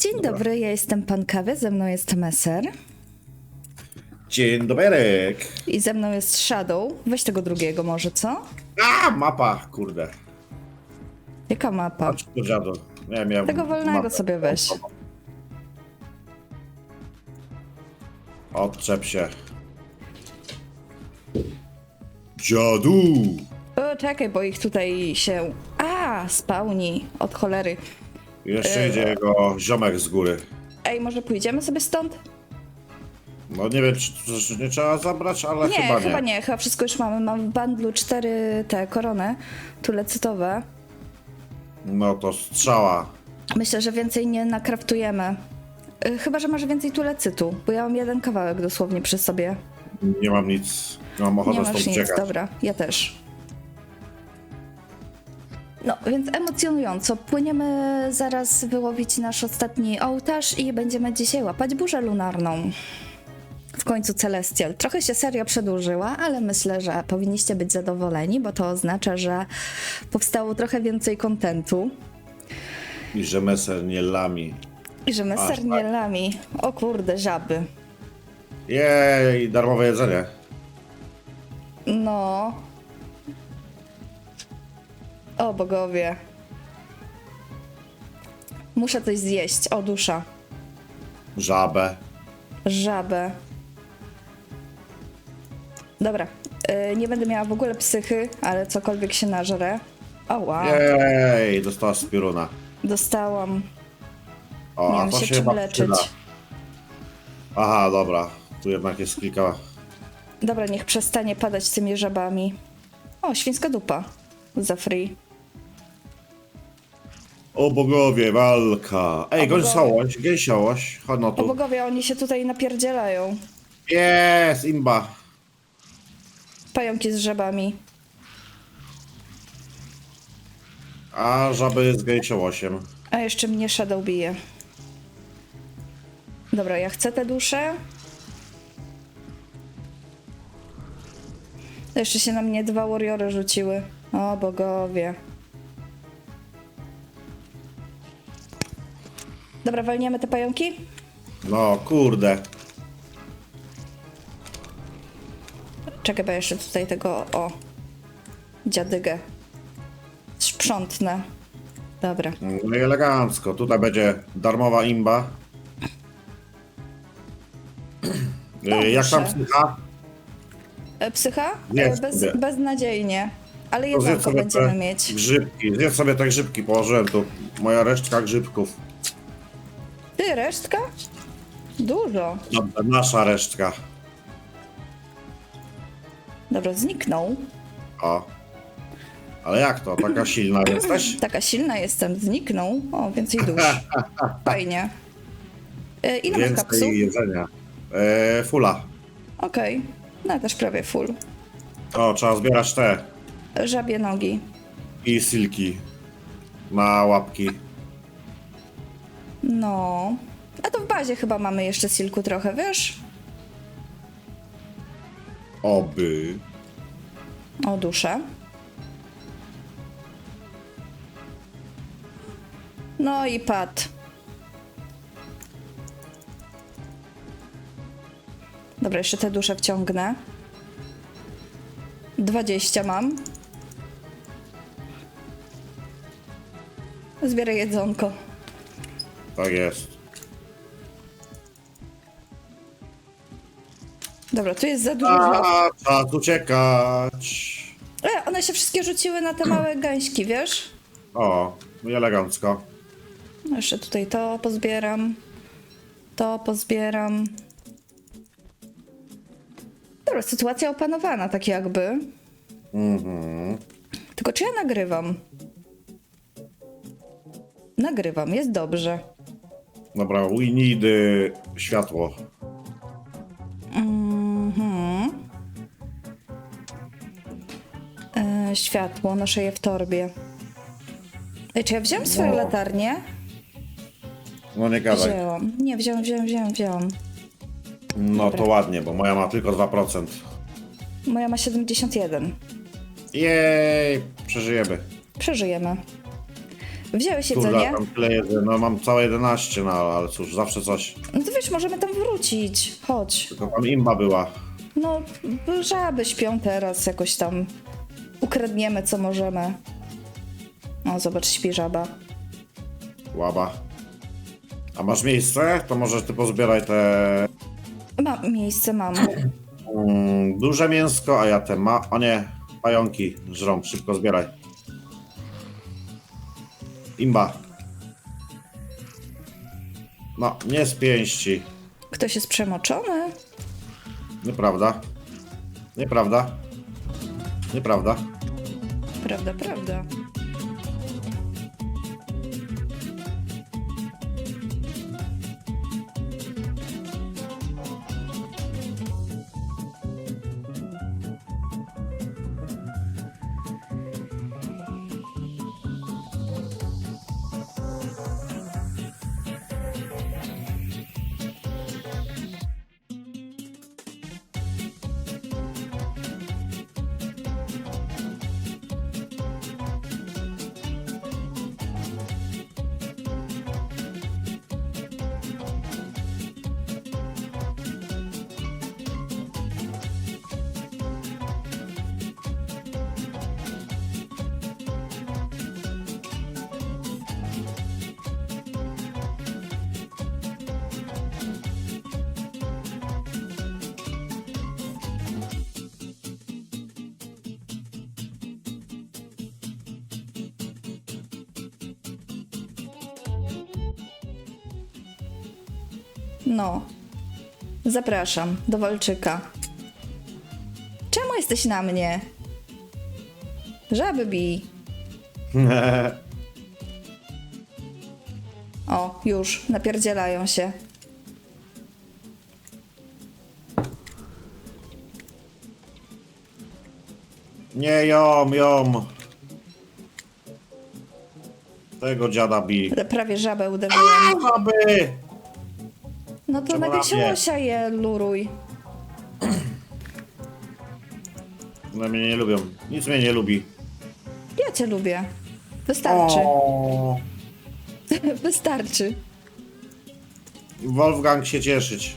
Dzień Dobra. dobry, ja jestem pan kawy, ze mną jest Messer Dzień dobry. i ze mną jest Shadow. Weź tego drugiego może, co? A, mapa, kurde. Jaka mapa? Patrz, dziadu. Nie, miałem Tego wolnego mapę. sobie weź. Odczep się. Dziadu! O, czekaj, bo ich tutaj się... A, spałni, od cholery. Jeszcze E, idzie jego ziomek z góry. Ej, może pójdziemy sobie stąd? No nie wiem, czy, czy nie trzeba zabrać, ale nie, chyba nie. chyba nie, chyba wszystko już mamy. Mam w bandlu cztery te korony, tulecytowe. No to strzała. Myślę, że więcej nie nakraftujemy. Y, Chyba, że masz więcej tulecytu, bo ja mam jeden kawałek dosłownie przy sobie. Nie mam nic. Nie mam ochoty Nie stąd masz nic, uciekać. dobra, ja też. No, więc emocjonująco. Płyniemy zaraz wyłowić nasz ostatni ołtarz i będziemy dzisiaj łapać burzę lunarną. W końcu Celestial. Trochę się seria przedłużyła, ale myślę, że powinniście być zadowoleni, bo to oznacza, że powstało trochę więcej kontentu I że meser nie lami. i że my Aż tak. sernielami. O kurde, żaby. Jej, darmowe jedzenie. No. O bogowie. Muszę coś zjeść. O dusza. Żabę. Żabę. Dobra. y, nie będę miała w ogóle psychy, ale cokolwiek się nażrę. O wow. Jej, dostała z pioruna. Dostałam. O, Nie a wiem to się się czym chyba leczyć. przyda. Aha, dobra. Tu jednak jest kilka. Dobra, niech przestanie padać tymi żabami. O, świńska dupa. Za free. O bogowie, walka. Ej, O gęsiołoś. Chodź no O tu. bogowie, oni się tutaj napierdzielają. Jest, imba. Pająki z żabami. A żaby z gęsiołosiem. A jeszcze mnie Shadow bije. Dobra, ja chcę te dusze. Jeszcze się na mnie dwa warriory rzuciły. O bogowie. Dobra, walniemy te pająki? No, kurde. Czekaj, bo jeszcze tutaj tego, o, dziadygę sprzątnę. Dobra. No i elegancko. Tutaj będzie darmowa imba. Y, Jak tam Dobrze. psycha? E, Psycha? Nie, E, Bez, sobie. beznadziejnie. Ale To będziemy mieć. Grzybki. Zjedz sobie te grzybki. Położyłem tu. Moja resztka grzybków. Ty, resztka? Dużo. Dobra, nasza resztka. Dobra, zniknął. O. Ale jak to? Taka silna jesteś? Taka silna jestem, zniknął. O, więcej dusz. Fajnie. E, ile masz kapsuł? Więcej jedzenia. E, fula. Okej. No ja też prawie full. O, trzeba zbierać te. Żabie nogi. I silki. Na łapki. No. A to w bazie chyba mamy jeszcze silku trochę, wiesz? Oby. O, duszę. No i pad. Dobra, jeszcze te dusze wciągnę. 20 mam. Zbieraj jedzonko. Tak jest. Dobra, tu jest za dużo. A, czas uciekać. E, one się wszystkie rzuciły na te małe gańśki, wiesz? O, i elegancko. Jeszcze tutaj to pozbieram. To pozbieram. Dobra, sytuacja opanowana, tak jakby. Mhm. Tylko czy ja nagrywam? Nagrywam, jest dobrze. Dobra, we need y, światło. Mhm. E, światło, noszę je w torbie. Ej, czy ja wziąłem swoją No. latarnię? No nie gadaj. Wzięłam. Nie, wziąłem, wziąłem, wziąłem, wziąłem. No to ładnie, bo moja ma tylko 2%. Moja ma 71. Jej, przeżyjemy. Przeżyjemy. Wziąłeś Kurde, jedzenie? tam tyle jedzenia. No mam całe 11, no ale cóż, zawsze coś. No to wiesz, możemy tam wrócić. Chodź. Tylko tam imba była. No, żaby śpią teraz, jakoś tam ukradniemy co możemy. O, zobacz, śpi żaba. Łaba. A masz miejsce? To może ty pozbieraj te Ma miejsce mam. mm, duże mięsko, a ja te ma... O nie, pająki żrą. Szybko zbieraj. Imba. No, nie z pięści. Ktoś jest przemoczony? Nieprawda. Nieprawda. Nieprawda. Prawda, prawda. No. Zapraszam do Walczyka. Czemu jesteś na mnie? Żaby bij. O, już, napierdzielają się. Nie ją, ją. Tego dziada bi. Prawie żabę uderzyłem. Aby! No to Czemu na na mnie? wiesiołosia je luruj. One mnie nie lubią. Nic mnie nie lubi. Ja cię lubię. Wystarczy. O, Wystarczy. Wolfgang się cieszyć.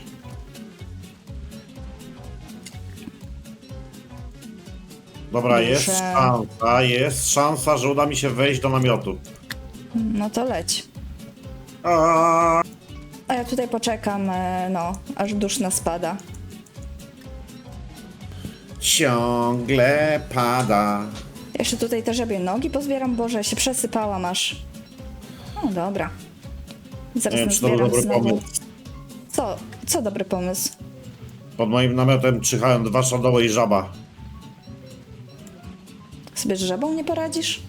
Dobra, Muszę- jest szansa, jest szansa, że uda mi się wejść do namiotu. No to leć. A, A ja tutaj poczekam, e, no, aż duszna spada. ciągle pada. Jeszcze tutaj te żabie nogi pozbieram. Boże, się przesypałam aż. No dobra. Zaraz Nie wiem, czy to był nazbieram dobry znowu. pomysł. Co? Co dobry pomysł? Pod moim namiotem czyhają dwa szadoły i żaba. Sobie z żabą nie poradzisz?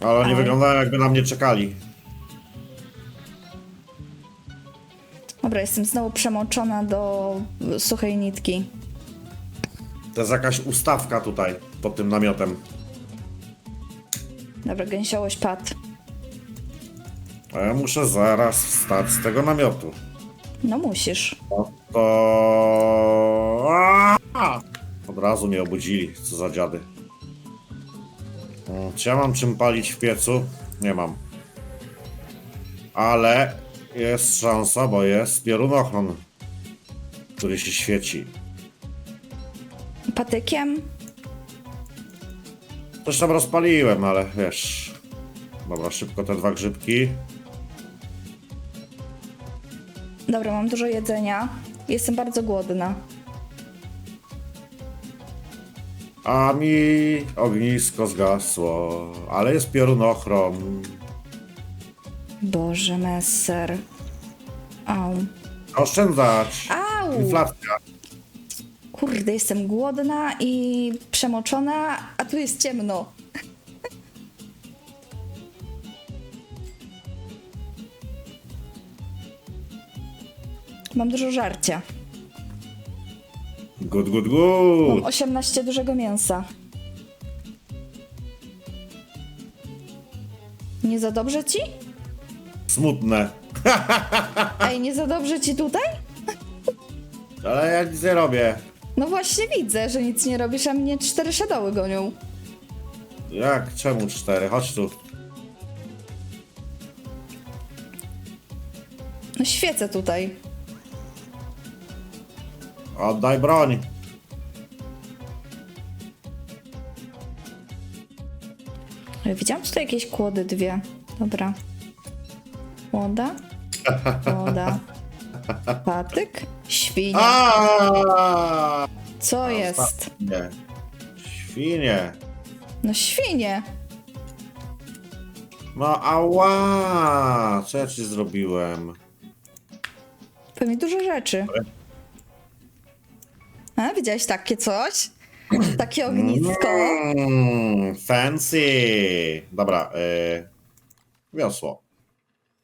Ale oni Ale- wyglądają jakby na mnie czekali. Dobra, jestem znowu przemoczona do suchej nitki. To jest jakaś ustawka tutaj, pod tym namiotem. Dobra, gęsiołość padł. A ja muszę zaraz wstać z tego namiotu. No musisz. No to... Aaa! Od razu mnie obudzili, co za dziady. Mm, Czy ja mam czym palić w piecu? Nie mam. Ale jest szansa, bo jest piorunochron, który się świeci. Patykiem? Coś tam rozpaliłem, ale wiesz... Dobra, szybko te dwa grzybki. Dobra, mam dużo jedzenia. Jestem bardzo głodna. A mi ognisko zgasło, ale jest piorunochron. Boże, messer. Au. Oszczędzać! Au! Inflacja. Kurde, jestem głodna i przemoczona, a tu jest ciemno. Mam dużo żarcia. Good, good, Mam good. 18 dużego mięsa. Nie za dobrze ci? Smutne. Ej, nie za dobrze ci tutaj? Ale ja nic nie robię. No właśnie widzę, że nic nie robisz, a mnie cztery szadoły gonią. Jak? Czemu cztery? Chodź tu. No świecę tutaj. Oddaj broń. Ale Widziałam tutaj jakieś kłody dwie. Dobra. Kłoda. Kłoda. Patyk. Świnia. A! Co jest? Nie. Świnie. No świnie. No ała! Co ja ci zrobiłem? Pewnie dużo rzeczy. A, widziałeś takie coś? Takie ognisko. Mm, fancy. Dobra, y... wiosło.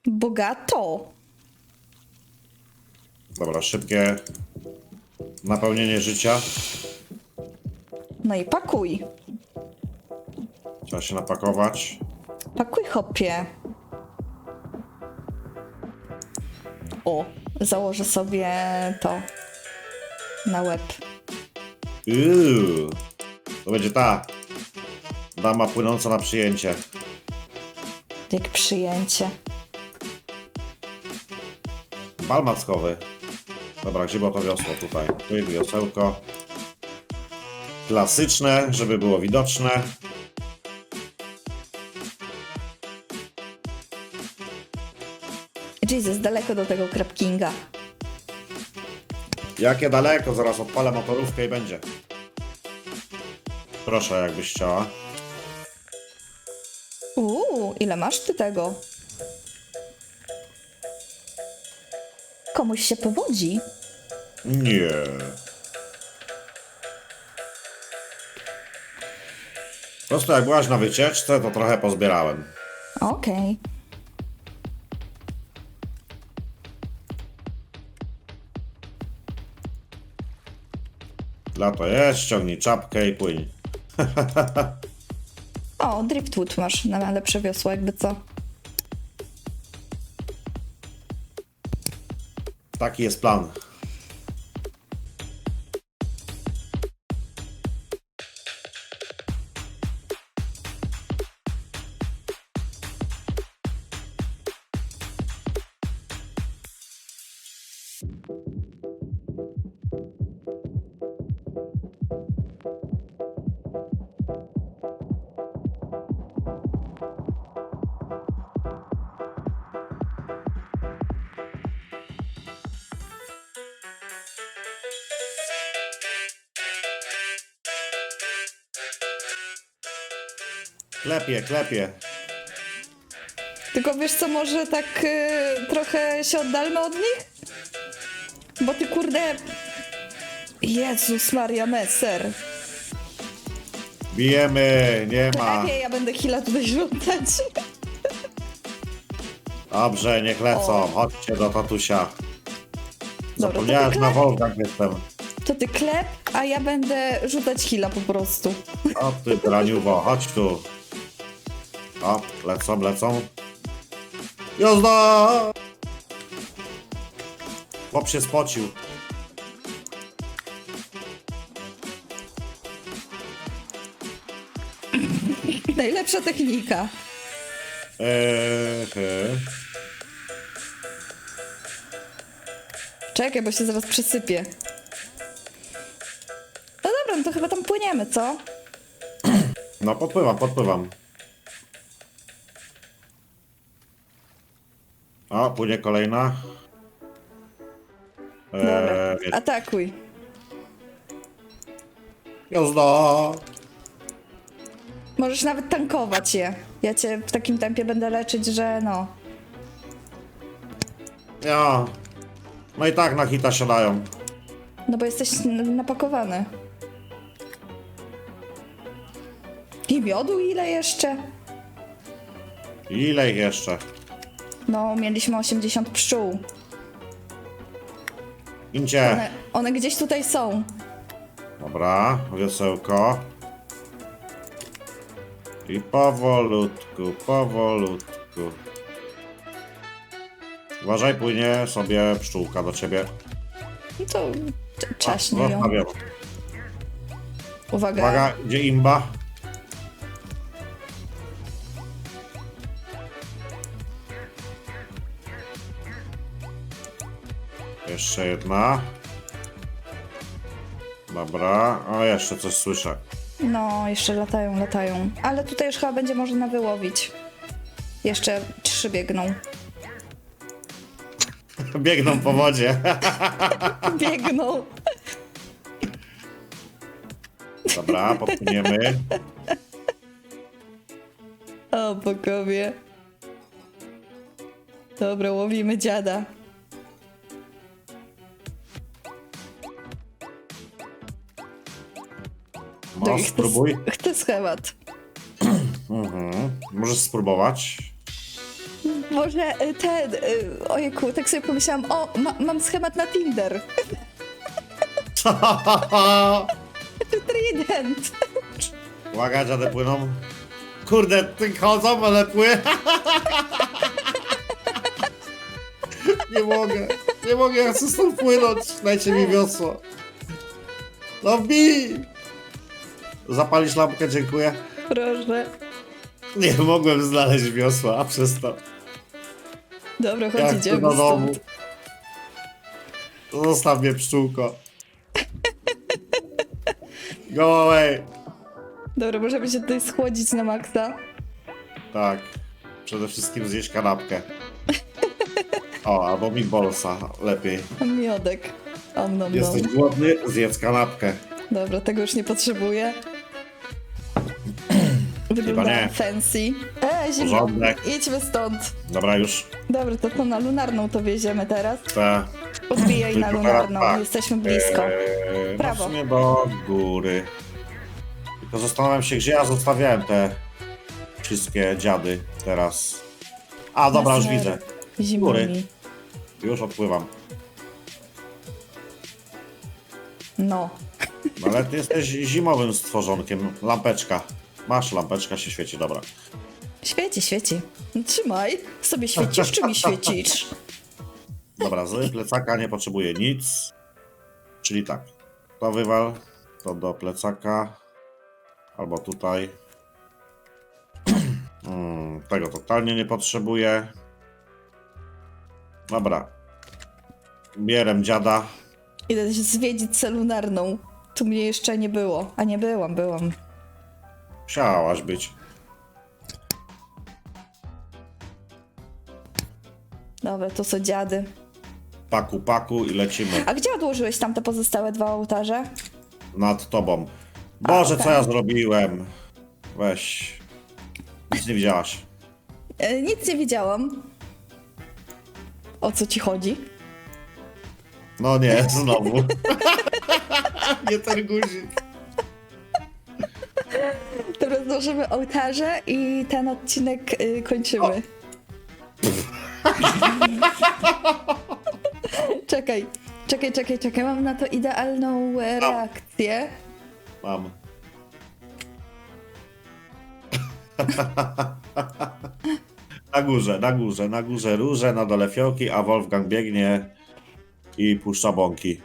Bogato. Dobra, szybkie napełnienie życia. No i pakuj. Trzeba się napakować. Pakuj hopie. O, założę sobie to na łeb. Uuu, to będzie ta dama płynąca na przyjęcie. Jak przyjęcie. Bal mackowy. Dobra, gdzie było to wiosło tutaj? Tu jest wiosełko. Klasyczne, żeby było widoczne. Jesus, daleko do tego Crab Kinga. Jakie daleko, zaraz odpalę motorówkę i będzie. Proszę, jakbyś chciała. Uuu, ile masz ty tego? Komuś się powodzi. Nie. Po prostu jak byłaś na wycieczce, to trochę pozbierałem. Okej. Lato jest, ściągnij czapkę i płyń. O, Driftwood masz na lepsze wiosło, jakby co. Taki jest plan. Klepie, klepie. Tylko wiesz co, może tak y, trochę się oddalmy od nich? Bo ty kurde... Jezus Maria Messer. Bijemy, nie ma. Lepiej ja będę chwilę tutaj rzucać. Dobrze, niech lecą. O. Chodźcie do tatusia. Dobra, Zapomniałem, to że na klep, Wolgach jestem. to ty klep, a ja będę rzucać hila po prostu. O ty, braniuwo, chodź tu. O, lecą, lecą. Jazda! Chłop się spocił. Najlepsza technika. Eee, he. Czekaj, bo się zaraz przysypie. No dobra, no to chyba tam płyniemy, co? No, podpływam, podpływam. O, płynie kolejna. Dobra, Eee, atakuj. jazda! Możesz nawet tankować je. Ja cię w takim tempie będę leczyć, że no. Ja. No i tak na hita siadają. No bo jesteś n- napakowany. I miodu ile jeszcze? Ile ich jeszcze? No, mieliśmy 80 pszczół. Incie. One, one gdzieś tutaj są. Dobra, wiosełko. I powolutku, powolutku. Uważaj, płynie sobie pszczółka do ciebie. No to czaśnie ją. Zostawiam. Uwaga. Uwaga, gdzie imba? Jeszcze jedna. Dobra, o jeszcze coś słyszę. No, jeszcze latają, latają. Ale tutaj już chyba będzie można wyłowić. Jeszcze trzy biegną. Biegną po wodzie. Biegną. Dobra, popłyniemy. O, bogowie. Dobra, łowimy dziada. No, spróbuj. Chcę schemat. Mhm. Możesz spróbować. Może y, ten, y, ojejku, tak sobie pomyślałam, o, ma, mam schemat na Tinder. Trident. Uwaga, dziady płyną. Kurde, ty chodzą, ale pły. Nie mogę, nie mogę, ja chcę stąd płynąć. Dajcie mi wiosło. No bij! Zapalisz lampkę, dziękuję. Proszę. Nie mogłem znaleźć wiosła, a przez to. Dobra, chodź, Ja chcę idziemy do domu. stąd. Zostaw mnie, pszczółko. Go away. Dobra, możemy się tutaj schłodzić na maksa. Tak. Przede wszystkim zjeść kanapkę. O, albo mi bolsa, lepiej. Miodek. Om nom nom. Jesteś głodny? Zjedz kanapkę. Dobra, tego już nie potrzebuję. Wygląda nie. fancy. E, zimno. Porządek. Idźmy stąd. Dobra, już Dobra, to to na lunarną to wieziemy teraz. te... Podbijaj na Tylko lunarną, tak. jesteśmy blisko. Eee, Prawo. No w sumie do góry. Tylko zastanawiam się, gdzie ja zostawiałem te wszystkie dziady teraz. A, dobra, już widzę. Góry. Już odpływam. No. No, ale ty jesteś zimowym stworzonkiem. Lampeczka. Masz lampeczka, się świeci, dobra. Świeci, świeci. Trzymaj. Sobie świecisz, czy mi świecisz? Dobra, z plecaka nie potrzebuję nic. Czyli tak. To wywal, to do plecaka. Albo tutaj. Mm, tego totalnie nie potrzebuję. Dobra. Bierem dziada. Idę zwiedzić cel lunarną. Tu mnie jeszcze nie było. A nie byłam, byłam. Chciałaś być. Dobra, to co dziady. Paku, paku i lecimy A gdzie odłożyłeś tam te pozostałe dwa ołtarze? nad tobą. Boże, co ja zrobiłem? Weź. Nic nie widziałaś. E, nic nie widziałam. O co ci chodzi? No nie, znowu. nie ten guzik. Dobra, złożymy ołtarze i ten odcinek y, kończymy. czekaj, czekaj, czekaj, czekaj. Mam na to idealną e, reakcję. Mam. na górze, na górze, na górze róże, na dole fiołki, a Wolfgang biegnie i puszcza bąki.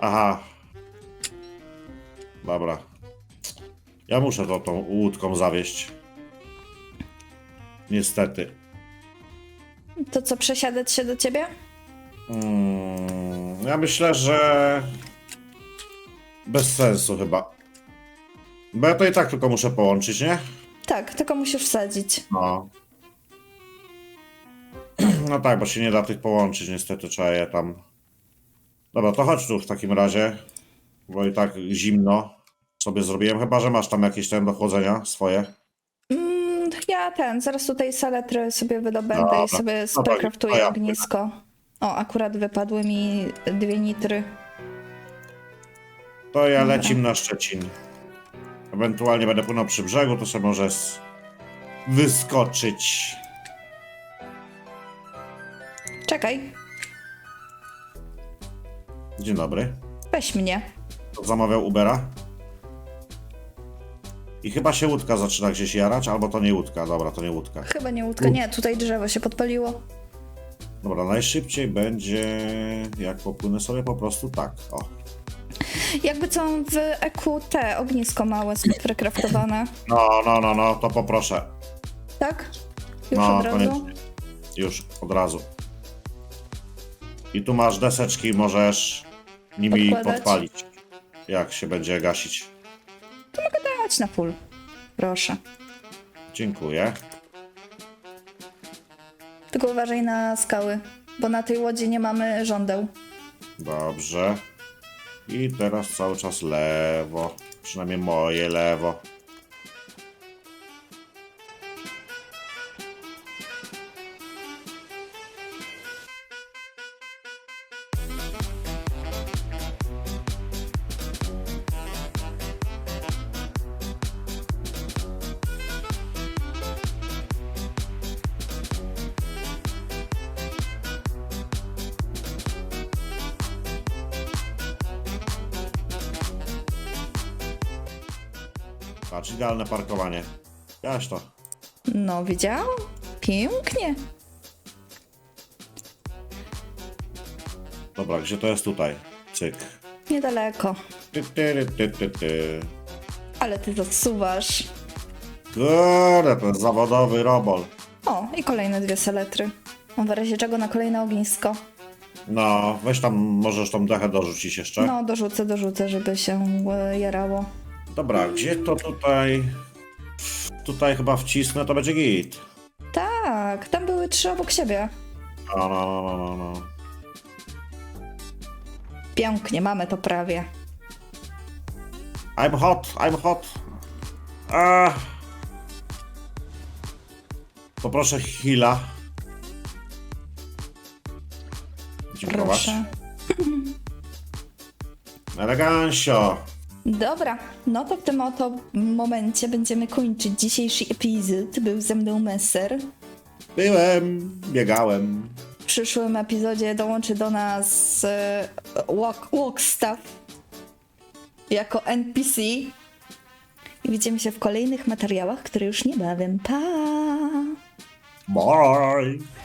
Aha. Dobra. Ja muszę to tą łódką zawieść. Niestety. To co, przesiadać się do ciebie? Mm, ja myślę, że bez sensu chyba. Bo ja to i tak tylko muszę połączyć, nie? Tak, tylko musisz wsadzić. No. No tak, bo się nie da tych połączyć, niestety trzeba je tam. Dobra, to chodź tu w takim razie, bo i tak zimno sobie zrobiłem, chyba że masz tam jakieś ten do chłodzenia swoje. Mm, ja ten, zaraz tutaj saletry sobie wydobędę Dobra. i sobie No to- sprekraftuję to ja- ognisko. O, akurat wypadły mi dwie nitry. To ja Dobra. lecim na Szczecin. Ewentualnie będę płynął przy brzegu, to sobie możesz wyskoczyć. Czekaj, Dzień dobry. weź mnie. Zamawiał Ubera. I chyba się łódka zaczyna gdzieś jarać, albo to nie łódka. Dobra, to nie łódka. Chyba nie łódka, nie, tutaj drzewo się podpaliło. Dobra, najszybciej będzie, jak popłynę sobie po prostu tak. O. Jakby co w EQT ognisko małe sprekraftowane. No, no, no, no, to poproszę. Tak? Już No, od razu? koniecznie. Już, od razu. I tu masz deseczki, możesz nimi Podkładać? podpalić. Jak się będzie gasić. Chodź na full. Proszę. Dziękuję. Tylko uważaj na skały, bo na tej łodzi nie mamy żądeł. Dobrze. I teraz cały czas lewo. Przynajmniej moje lewo. To. No, widział? Pięknie. Dobra, gdzie to jest tutaj? Cyk. Niedaleko. Ty, ty, ty, ty, ty. Ale ty zasuwasz. Kurde, jest zawodowy robol. O, i kolejne dwie saletry. No, w razie czego na kolejne ognisko. No, weź tam, możesz tą dechę dorzucić jeszcze. No, dorzucę, dorzucę, żeby się e, jarało. Dobra, gdzie to tutaj? Tutaj chyba wcisnę, to będzie git. Tak, tam były trzy obok siebie. No, no, no, no, no, no. Pięknie, mamy to prawie. I'm hot, I'm hot. A. Poproszę Hila. Dziękuję. Proszę. Elegancio. Dobra, no to w tym oto momencie będziemy kończyć dzisiejszy epizod. Był ze mną Messer. Byłem, biegałem. W przyszłym epizodzie dołączy do nas e, walk, Walkstaff jako NPC. I widzimy się w kolejnych materiałach, które już niebawem. Pa! Bye.